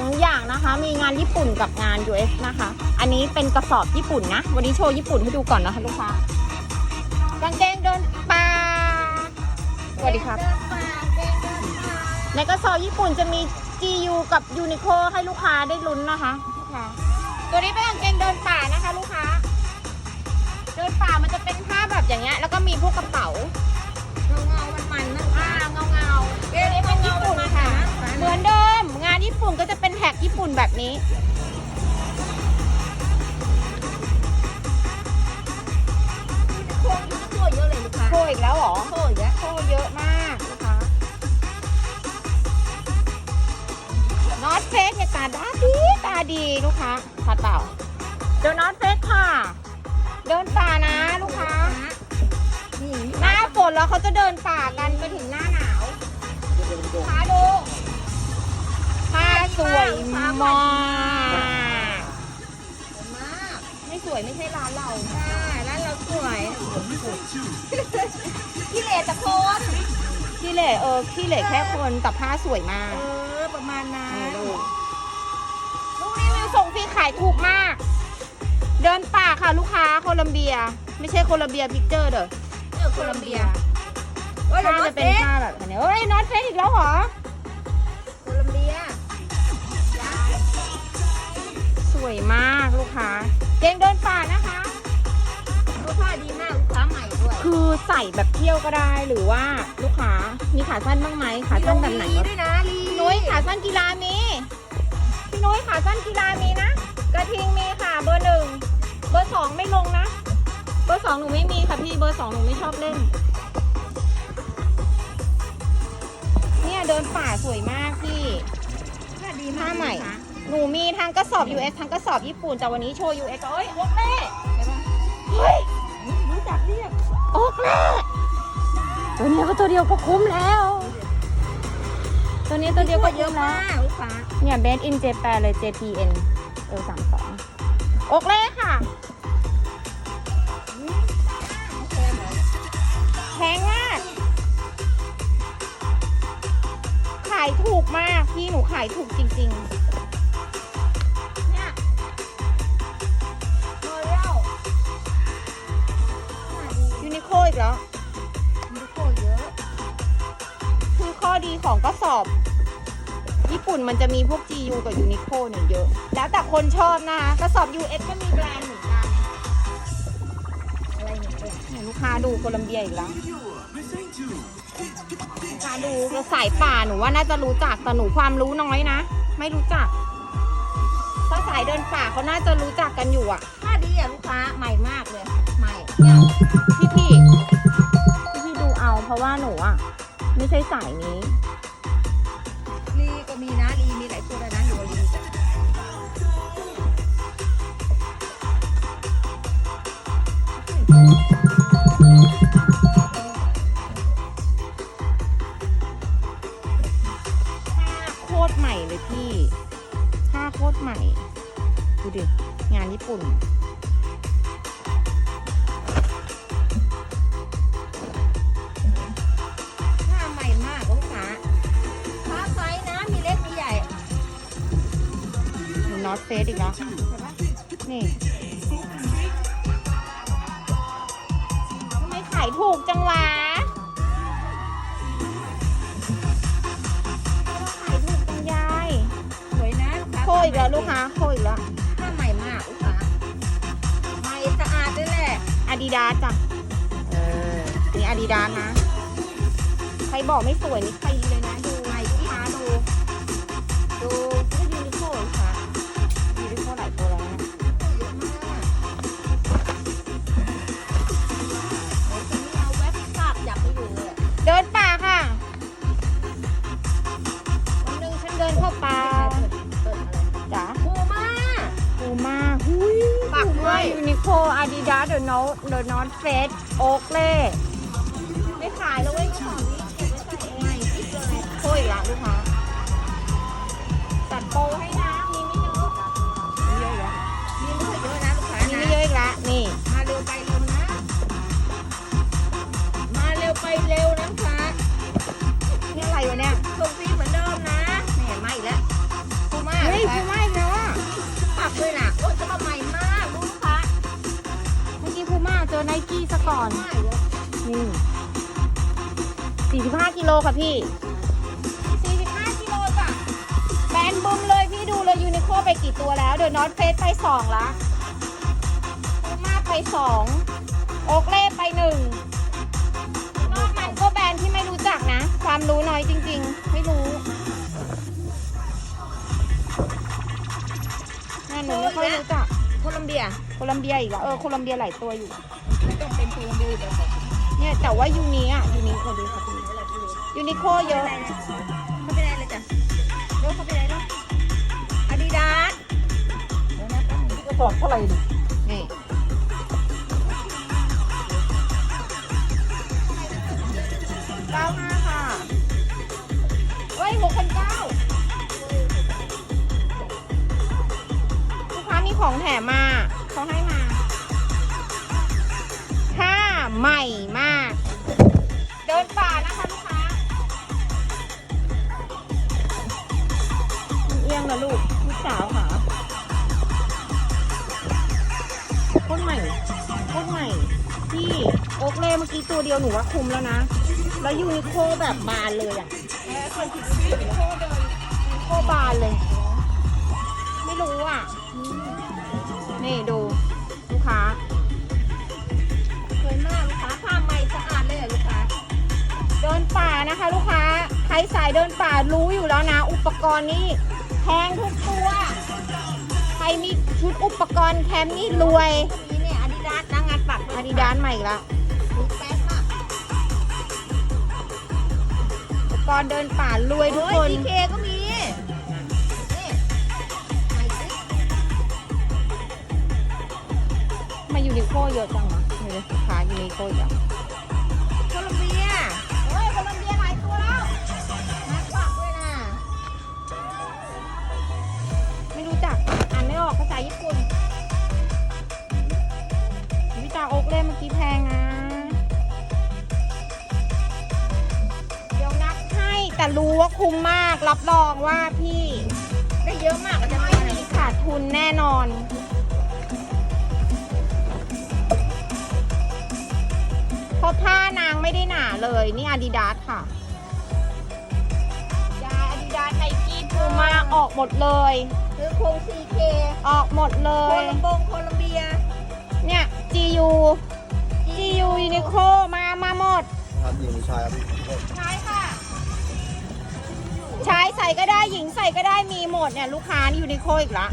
2 อย่างนะคะ มีงานญี่ปุ่นกับงาน US นะคะ อันนี้เป็นกระสอบญี่ปุ่นนะ วันนี้โชว์ญี่ปุ่นให้ดูก่อนนะคะลูกค้ากางเกงเดินป่าสวัสดีครับ ในกระสอบญี่ปุ่นจะมี GU กับ Uniqlo ให้ลูกค้าได้ลุ้นนะคะลูกค้าตัวนี้เป็นกางเกงเดินป่านะคะ ลูกค้า เดินป่ามันจะเป็นผ้าแบบอย่างเงี้ย แล้วก็มีพวกกระเป๋าเงาเงามันมันๆนะอ่าเงาเงาๆตัวนี้เป็นญี่ปุ่นค่ะ เหมือนเดิมงาน ญี่ปุ่นก็จะเป็นแท็กญี่ปุ่นแบบนี้ โค้งอยู่โค้งเยอะเลยลูกค้าโชว์อีกแล้วเหรอโค้งอีกแล้วโชว์เยอะมากลูกค้านอตเฟสเนี่ยตาดาดีตาดีลูกค้าขาดเปล่าเดี๋ยวนอตเฟสค่ะ เดินป่านะลูกค้านี่หน้าฝนแล้วเขาจะเดินป่ากันไปถึงหน้าหนาวขาดูผ้า สวยมาก มากไม่สวยไม่ใช่ร้านเราใช่แล้วเราสวยพี่เลตะโคนขี้เหร่เออขี้เหร่แค่คนแต่ผ้าสวยมากเออประมาณนั้นนี่ลูกลูกรีวิวส่งฟรีขายถูกมาก เดินป่าค่ะลูกค้าโคลัมเบีย ไม่ใช่โคลัมเบียพิกเจอร์เด้อเออโคลัมเบียผ้าจะเป็นผ้าแบบนี้เอ้ยน็อตเฟสอีกแล้วเหรอ วยมากลูกค้าเกงเดินป่านะคะเออผ้าดีมากลูกค้าใหม่ด้วยคือใส่แบบเที่ยวก็ได้หรือว่าลูกค้ามีขาสั้นบ้างไหมขาสั้นแบบไหนมีวะด้วยนะลีพี่นุ้ยขาสั้นกีฬามีพี่นุ้ยขาสั้นกีฬามีนะกระทิงมีค่ะเบอร์หนึ่งเบอร์สองไม่ลงนะ เบอร์สองหนูไม่มีค่ะพี่เบอร์สองหนูไม่ชอบเล่น เนี่ยเดินป่าสวยมากพี่ผ้าดีผ้ามากใหม่ลูกค้า หนูมีทั้งกระสอบ US ทั้งกระสอบญี่ปุ่นแต่วันนี้โชว์ US เอ้ยโอ๊กเล่ใช่ปะเฮ้ยรู้จักเรียกโอ๊กเล่ตัวเนี้ยก็ตัวเดียวก็คุ้มแล้ว ตัวนี้ตัวเดียวก็เยเยอะอะแล้วมากลูกค้าเนี่ย made in Japan เลย JPN เออสามสองโอกเล่ค่ะแพงเหรอแพงมากขายถูกมากพี่หนูขายถูกจริงเปุ่นมันจะมีพวก GU กับยูนิโคเนี่ยเยอะ แล้วแต่คนชอบนะคะกระสอบ US ก็มีแบรนด์เหมือนกันอะไรเนี่ยเออเนี่ยลูกค้าดูโคลัมเบียอีกแล้วลูกค้าดูสายป่าหนูว่าน่าจะรู้จักแต่หนูความรู้น้อยนะ ไม่รู้จักถ้าสายเดินป่าเขาน่าจะรู้จักกันอยู่อะผ้าดีอะลูกค้าใหม่มากเลยใหม่เนี่ยพี่พี่พี่พี่ดูเอาเพราะว่าหนูอะไม่ใช่สายนี้ลี ก็มีนะลีมีหลายตัวเลยนะอยู่กับลีจ้ะ อตเฟสอีกแล้วใช่ปะนี่ทำไมขายถูกจังวะขายถูกจังยายสวยนะลูกค้าโคอีกแล้วลูกค้าโคอีกแล้วผ้าใหม่มากลูกค้าใหม่สะอาดด้วยแหละอาดิดาสจ้ะเออนี่อาดิดาสนะ ใครบอกไม่สวยนี่ใครเลยนะ ดูไงลูกค้าดู ดูไม่ยูนิโคลค่ะ ฟสโอ๊กเล่ไม่ขายแล้วเว้ยของนี้เก็บไว้ใส่เองใหม่กิ๊บเลยโคอีกละลูกค้าจัดโปรให้นะมีไม่เยอะมีเยอะอีกแล้วมีไม่ค่อยเยอะนะลูกค้ามีนะไม่เยอะอีกละนี่มาเร็วไป่อน นี่สี่สิบห้ากิโลค่ะพี่สี่สิบห้ากิโลจ้ะแบรนด์บุมเลยพี่ดูเลยยูนิโคไปกี่ตัวแล้ว เดี๋ยวนอตเฟสไปสองละโอมาไปสองโอกเล่ไปหนึ่งนอกมันก็แบรนด์ที่ไม่รู้จักนะ ความรู้น้อยจริง ๆ ไม่รู้หนูไม่ค่อยรู้จักโคลัมเบีย โคลัมเบียอีกอะเออ โคลัมเบียหลายตัวอยู่ ไม่ต้องไป เนี่ยแต่ว่ายูนีอะยูนี้มาดูค่ะพี่ยูนิโคเยอะเขาเป็นอะไรเลยจ้ะรถเขาเป็นอะไรรถอาดิดาสกระสอบเท่าไหร่ดินี่เก้าห้าค่ะเฮ้ยหกพันเก้าลูกค้ามีของแถมมาเขาให้มา ใหม่มาก เดินป่านะคะลูกค้าเอียงนะลูกลูกสาวค่ะโคตรใหม่โคตรใหม่พี่โอ๊กเล่เมื่อกี้ตัวเดียวหนูว่าคุ้มแล้วนะ แล้วยูนิโคแบบบานเลยอะโคเดินยูนิโคบานเลย ไม่รู้อะ นี่ดูลูกค้า เดินป่านะคะลูกค้า ใครสายเดินป่ารู้อยู่แล้วนะ อุปกรณ์นี่แพงทุกตัว ใครมีชุดอุปกรณ์แคมป์นี่รวย นี่เนี่ยอาดิดาสนะงานปักอาดิดานใหม่อีกแล้วมีแป๊บมากอุปกรณ์เดินป่ารวยทุกคนดีเคก็มีนี่ไหนสิมายูนิโคเยอะจังวะเดี๋ยวขายูนิโคจังโค รับรองว่าพี่ได้เยอะมากอาจารย์ไม่มีขาดทุนแน่นอน เพราะผ้านางไม่ได้หนาเลย นี่อาดิดาสค่ะยาอาดิดาสไนกี้พูมาออกหมดเลยคือโคงซีเคออกหมดเลโคย ลัมบงโคลัมเบีย เนี่ย GU GU Uniqlo มามาหมด ครับหญิงหรือชายครับพี่ใช่ค่ะ ชายใส่ก็ได้หญิงใส่ก็ได้มีหมดเนี่ยลูกค้านี่ยูนิโคอีกละ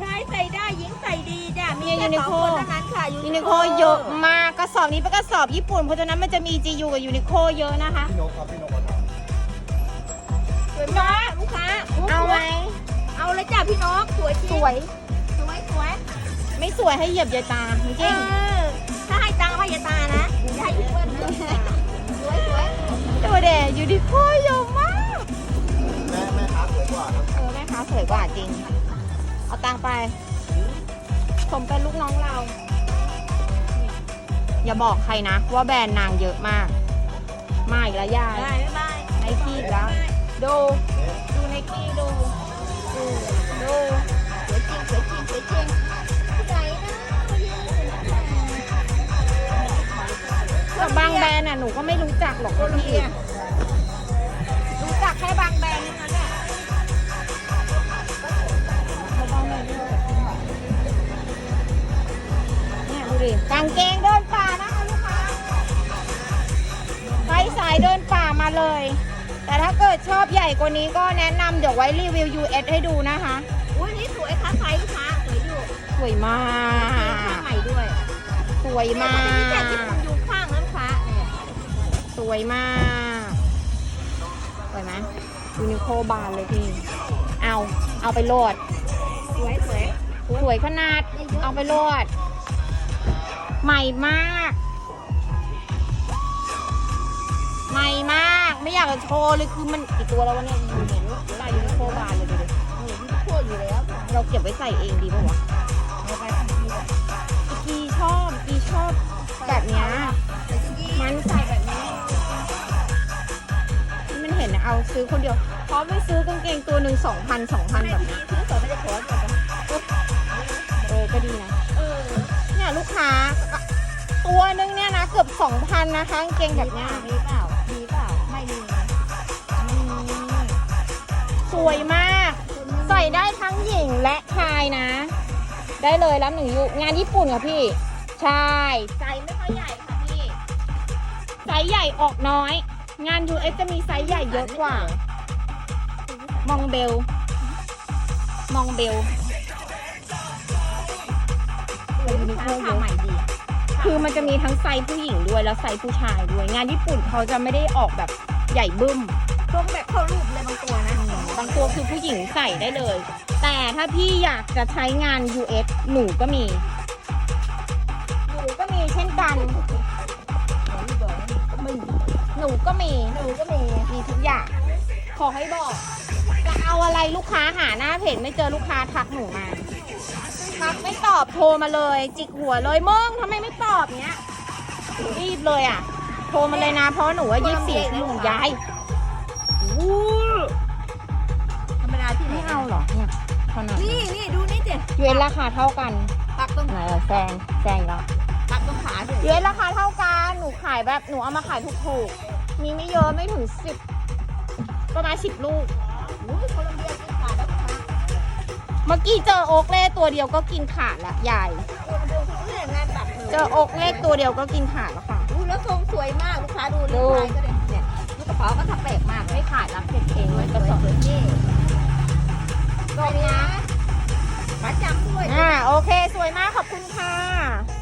ชายใส่ได้หญิงใส่ดีจ้ะมีเนี่ยแค่ยูนิสองโคคนเท่านั้นค่ะยูนิโคเยอะมากกระสอบนี้เป็นกระสอบญี่ปุ่น เพราะฉะนั้นมันจะมี GU กับยูนิโคเยอะนะคะ พี่นกครับพี่นกมาถามสวยมากลูกค้าเอาไหมเอาเลยจ้ะพี่น้องสวยจริงสวย สวยสวยไม่สวยให้เหยียบยายตาจริงเออถ้าให้ตังค์พยาตานะอย่าให้พี่เปิ้ลนะสวยสวยๆตัวเดยูนิโค ตังค์ไป ผมเป็นลูกน้องเรา อย่าบอกใครนะ ว่าแบรนด์นางเยอะมาก มาอีกแล้วยายได้บ๊ายบายไนกี้อีกแล้ว ดู ดูไนกี้ดู ดูดูสวยจริงสวยจริงสวยจริงไหนนะมายืนอยู่นะแต่บางแบรนด์น่ะหนูก็ไม่รู้จักหรอกโคลัมพี่างเกงเดินป่านะคะลูกค้าใครสายเดินป่ามาเลย แต่ถ้าเกิดชอบใหญ่กว่านี้ก็แนะนำเดี๋ยวไว้รีวิว US ให้ดูนะคะ อุ้ยนี่สวยค่ะไซส์ลูกค้าสวยอยู่สวยมาผ้าก ใหม่ด้วยสวยมาเนี่ยเขาจะมีแจกที่กคุณอยู่ข้างนะลูกค้าเนี่ยสวยมาก สวยไหมยูนิโคบานเลยพี่ เอา เอาไปโหลด สวยสวยสวยขนาด เอาไปโหลด ใหม่มาก ใหม่มาก ไม่อยากจะโชว์เลยคือมันกี่ตัวแล้ววะเนี่ยอยู่เห็นลายยูนิโคบานเลยดูดินี่พี่โคตรอยู่แล้ว เราเก็บไว้ใส่เองดีป่าวะเอาไปทันทีอะกีชอบกีชอบแบบเนี้ยแต่จริงๆมันใส่แบบนี้ที่มันเห็นนะเอาซื้อคนเดียวเพราะไม่ซื้อกางเกงตัวหนึ่งสองพันสองพันไม่แบบดีนี้ซื้อสองไม่ได้ขอก่อนนะเออก็ดีนะเออเนี่ย ลูกค้า ตัวนึงเนี่ยนะเกือบสองพันนะคะกางเกงแบบเนี้ยมีเปล่า มีเปล่าไม่มีสวยมาก ใส่ได้ทั้งหญิงและชายนะ ได้เลยรับหนึ่งยุงานญี่ปุ่นค่ะพี่ ใช่ไซส์ไม่ค่อยใหญ่ค่ะพี่ไซส์ใหญ่ออกน้อย งาน US จะมีไซส์ใหญ่เยอะกว่า มองเบล มองเบล ผ้าผ้าใหม่ดี คือมันจะมีทั้งไซส์ผู้หญิงด้วยแล้วไซส์ผู้ชายด้วย งานญี่ปุ่นเขาจะไม่ได้ออกแบบใหญ่บึ้มทรงแบบเข้ารูปเลยบางตัวนะ บางตัวคือผู้หญิงใส่ได้เลย แต่ถ้าพี่อยากจะใช้งาน US หนูก็มี หนูก็มีเช่นกัน หนูก็มี หนูก็มี มีทุกอย่าง ขอให้บอก จะเอาอะไรลูกค้าหาหน้าเพจไม่เจอลูกค้าทักหนูมา ทักไม่ตอบโทรมาเลย จิกหัวเลยมึงทำไมไม่ตอบเนี้ยรีบเลยอะ โทรมาเลยนะเพราะว่าหนูว่ายี่สิบสี่หนูย้ายอู้ธรรมดาที่ไหนไม่เอาเหรอเนี่ยขนาดนี่นี่ดูนี่สิยูเอ็นราคาเท่ากันปักตรงไหนอะแซงแซงแล้วปักตรงขาสิยูเอ็นราคาเท่ากันหนูขายแบบหนูเอามาขายถูกๆมีไม่เยอะไม่ถึงสิบประมาณสิบลูก อุ้ยโมื่อกี้เจอโอ๊กเล่ตัวเดียวก็กินขาดละใหญ่โคลัมเบียคือเรื่องงานปักเลยเจอโอ๊กเล่ตัวเดียวก็กินขาดแล้วค่ะ ดูแล้วทรงสวยมากลูกค้าดูดู ลูกชายก็เลยเนี่ยลูกกระเป๋าก็ทำแปลกมากไม่ขาดรับเก็บเองสวไว้ยกระสอบสวยนี่ตรงนี้ขาจับด้วย อ่าโอเค สวยมากขอบคุณค่ะ